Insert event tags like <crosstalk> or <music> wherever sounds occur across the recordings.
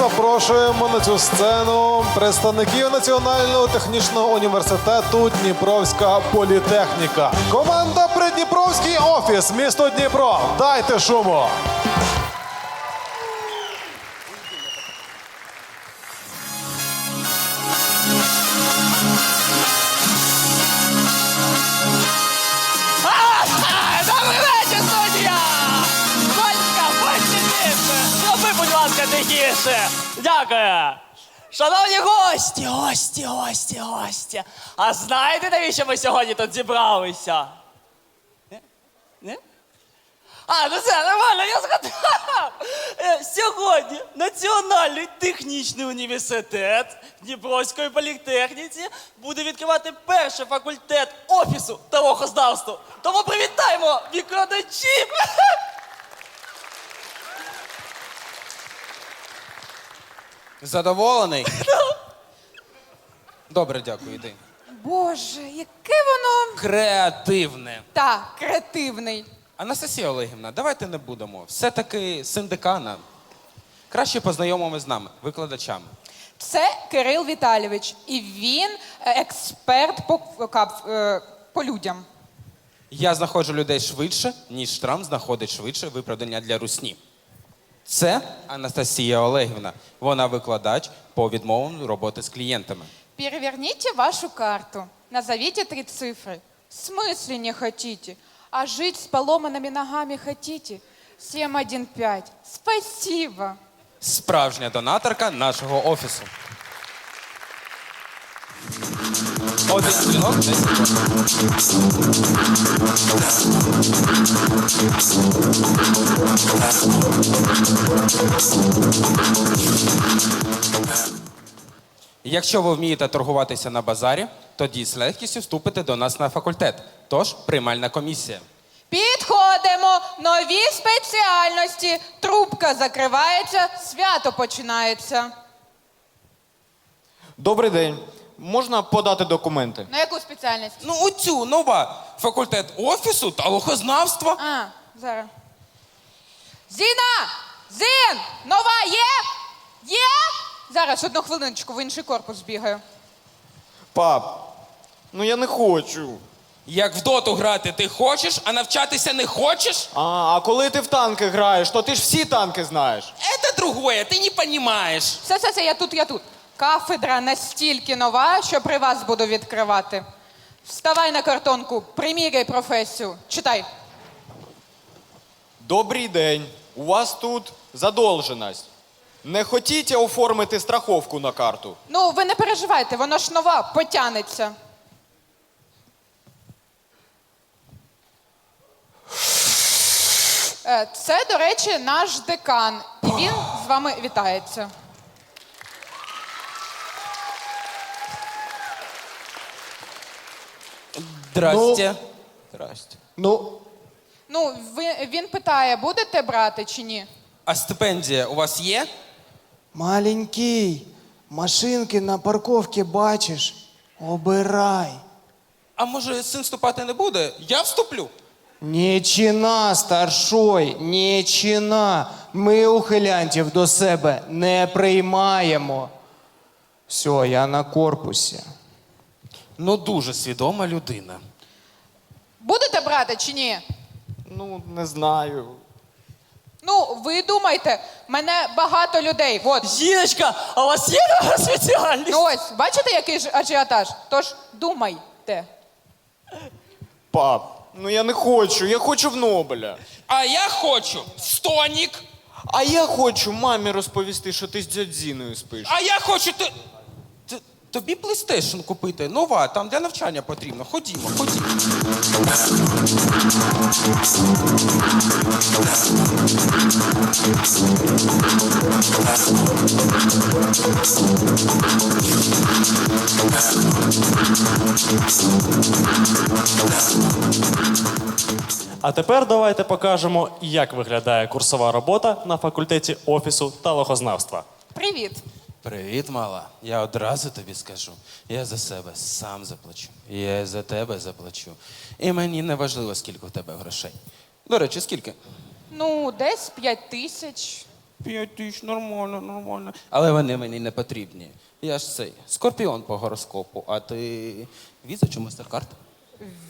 запрошуємо на цю сцену представників Національного технічного університету Дніпровська політехніка. Команда Придніпровський офіс, місто Дніпро. Дайте шуму. Тихіше! Дякую! Шановні гості, гості, гості, гості! А знаєте, навіщо ми сьогодні тут зібралися? Ні? Ні? А, ну це нормально, я згадав. Е, Сьогодні Національний технічний університет Дніпровської політехніці буде відкривати перший факультет офісу та лохознавства. Тому привітаємо викладачів! Задоволений? <laughs> Добре, дякую, йди. Боже, яке воно Креативне. та креативний. Анастасія Олегівна, давайте не будемо. Все-таки синдикана. Краще познайомимо з нами, викладачами. Це Кирил Віталійович, і він е, експерт по, кап- е, по людям. Я знаходжу людей швидше, ніж Трамп знаходить швидше виправдання для русні. Це Анастасія Олегівна. Вона викладач по відмовам роботи з клієнтами. Переверните вашу карту. Назовите три цифры. В смысле не хотите? А жить с поломанными ногами хотите? 715. Спасибо. Справжня донаторка нашого офісу. Один дзвінок, 10. Якщо ви вмієте торгуватися на базарі, тоді з легкістю вступите до нас на факультет. Тож приймальна комісія. Підходимо. Нові спеціальності. Трубка закривається, свято починається. Добрий день. Можна подати документи? На яку спеціальність? Ну, оцю нова факультет офісу та лохознавства. А, зараз. Зіна! Зін! Нова є? Є? Зараз одну хвилиночку в інший корпус збігаю. Пап, ну я не хочу. Як в доту грати ти хочеш, а навчатися не хочеш? А, а коли ти в танки граєш, то ти ж всі танки знаєш. Это другое, ти не понимаешь. Все, все, все, я тут, я тут. Кафедра настільки нова, що при вас буду відкривати. Вставай на картонку, приміряй професію. Читай. Добрий день. У вас тут задолженість. Не хотіте оформити страховку на карту? Ну, ви не переживайте, воно ж нова, потянеться. Е, Це, до речі, наш декан. І він з вами вітається. Здрасте. Здрасте. Ну, Ну, ви, він питає, будете брати чи ні? А стипендія у вас є? Маленький, машинки на парковці бачиш. Обирай. А може син вступати не буде? Я вступлю. Не чина, старшой, не чина. Ми ухилянтів до себе не приймаємо. Все, я на корпусі. Ну, дуже свідома людина. Будете брати чи ні? Ну, не знаю. Ну, ви думайте, мене багато людей. От. Жіночка, а у вас є нова спеціальність? Ну ось, бачите, який ж ажіотаж? Тож думайте. Пап, ну я не хочу, я хочу в Нобеля. А я хочу стонік. А я хочу мамі розповісти, що ти з дядзіною спиш. А я хочу ти. Тобі PlayStation купити, нова, там для навчання потрібно. Ходімо, ходімо. А тепер давайте покажемо, як виглядає курсова робота на факультеті офісу та лохознавства. Привіт. Привіт, мала. Я одразу тобі скажу. Я за себе сам заплачу. Я за тебе заплачу. І мені не важливо, скільки в тебе грошей. До речі, скільки? Ну, десь п'ять тисяч. П'ять тисяч, нормально, нормально. Але вони мені не потрібні. Я ж цей скорпіон по гороскопу, а ти віза чи MasterCard?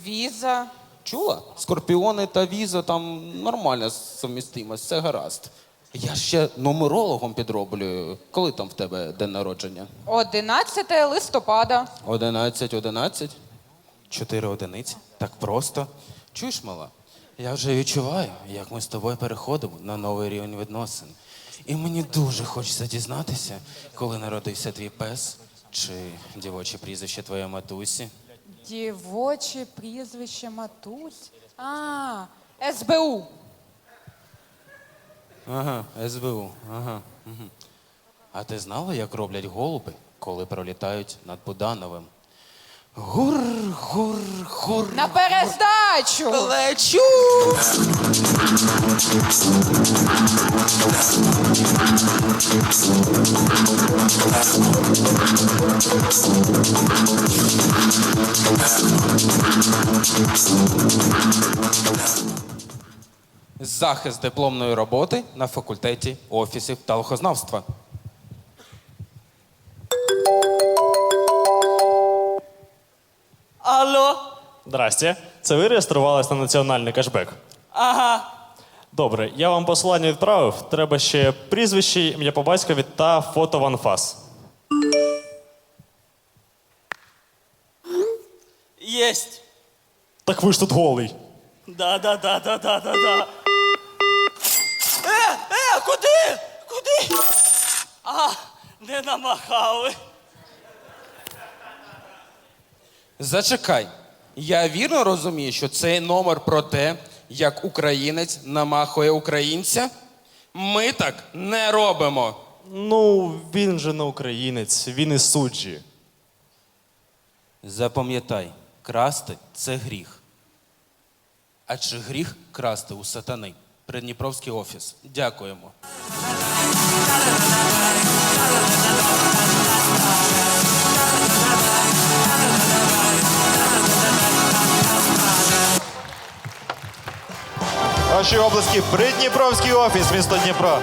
Виза. Чула? Скорпіони та віза там нормальна совмістимость, все гаразд. Я ще нумерологом підроблюю. Коли там в тебе день народження? 11 листопада. 11, 11? Чотири одиниці? Так просто. Чуєш, мала? Я вже відчуваю, як ми з тобою переходимо на новий рівень відносин. І мені дуже хочеться дізнатися, коли народився твій пес чи дівоче прізвище твоєї матусі. Дівоче прізвище Матусь. А, СБУ. Ага, СБУ. Ага. Угу. А ти знала, як роблять голуби, коли пролітають над Будановим? Гур, гур, гур. На перездачу. Лечу! Захист дипломної роботи на факультеті офісів та лохознавства. Алло? Здрасте. Це ви реєструвались на національний кешбек? Ага. Добре, я вам посилання відправив. Треба ще прізвище, ім'я по батькові та фото в анфас. Єсть. Так ви ж тут голий. Да, да, да, да, да, да, да. Куди? Куди? А, не намахали. Зачекай. Я вірно розумію, що цей номер про те, як українець намахує українця. Ми так не робимо. Ну, він же не українець, він із суджі. Запам'ятай, красти це гріх. А чи гріх красти у сатани? Придніпровський офіс. Дякуємо. Ваші обласки Придніпровський офіс, місто Дніпро.